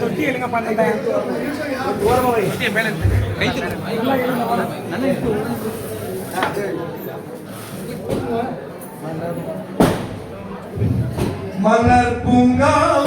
தொட்டி. எடுங்க பன்னெண்டாயிரம் ஓரமாக விளையாடி ஒவ்வொரு